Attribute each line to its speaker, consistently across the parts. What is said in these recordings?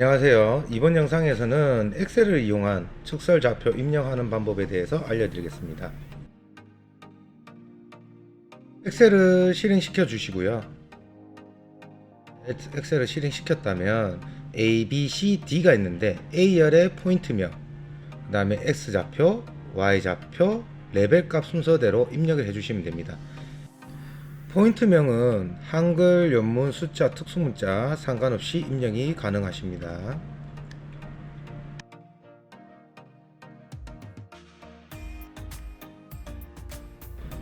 Speaker 1: 안녕하세요. 이번 영상에서는 엑셀을 이용한 축설 좌표 입력하는 방법에 대해서 알려드리겠습니다. 엑셀을 실행시켜 주시고요. 엑- 엑셀을 실행시켰다면 A, B, C, D가 있는데 A열의 포인트명, 그 다음에 X 좌표, Y 좌표, 레벨 값 순서대로 입력을 해주시면 됩니다. 포인트명은 한글, 연문, 숫자, 특수문자 상관없이 입력이 가능하십니다.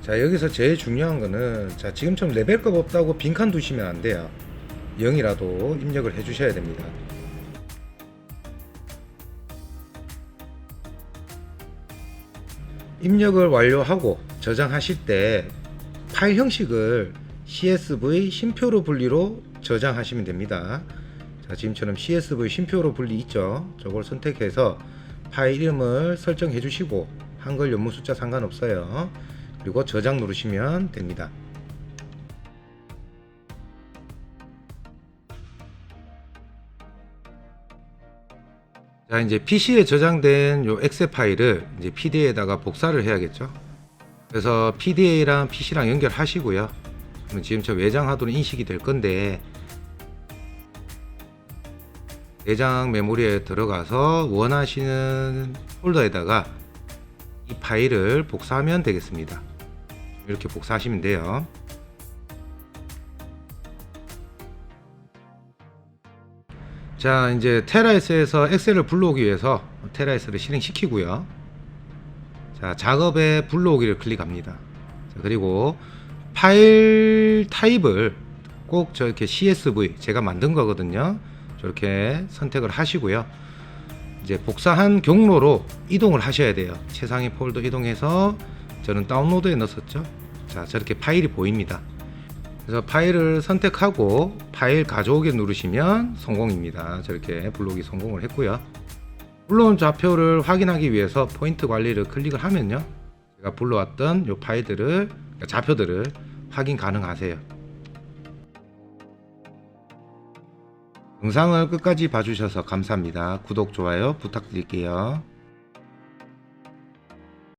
Speaker 1: 자 여기서 제일 중요한 거는 자 지금처럼 레벨값 없다고 빈칸 두시면 안 돼요. 0이라도 입력을 해 주셔야 됩니다. 입력을 완료하고 저장하실 때 파일 형식을 CSV 쉼표로 분리로 저장하시면 됩니다. 자, 지금처럼 CSV 쉼표로 분리 있죠? 저걸 선택해서 파일 이름을 설정해 주시고 한글 연문 숫자 상관없어요. 그리고 저장 누르시면 됩니다. 자, 이제 PC에 저장된 요 엑셀 파일을 이제 PDA에다가 복사를 해야겠죠. 그래서 PDA랑 PC랑 연결하시고요. 그럼 지금 저 외장하도록 인식이 될 건데 내장 메모리에 들어가서 원하시는 폴더에다가 이 파일을 복사하면 되겠습니다. 이렇게 복사하시면 돼요. 자, 이제 테라스에서 엑셀을 불러오기 위해서 테라스를 실행시키고요. 자, 작업에 불러오기를 클릭합니다. 자, 그리고 파일 타입을 꼭 저렇게 CSV 제가 만든 거거든요. 저렇게 선택을 하시고요. 이제 복사한 경로로 이동을 하셔야 돼요. 최상위 폴더 이동해서 저는 다운로드에 넣었었죠. 자, 저렇게 파일이 보입니다. 그래서 파일을 선택하고 파일 가져오기 누르시면 성공입니다. 저렇게 불러오기 성공을 했고요. 불러온 좌표를 확인하기 위해서 포인트 관리를 클릭을 하면요. 제가 불러왔던 이 파일들을 그러니까 좌표들을 확인 가능하세요. 영상을 끝까지 봐주셔서 감사합니다. 구독, 좋아요 부탁드릴게요.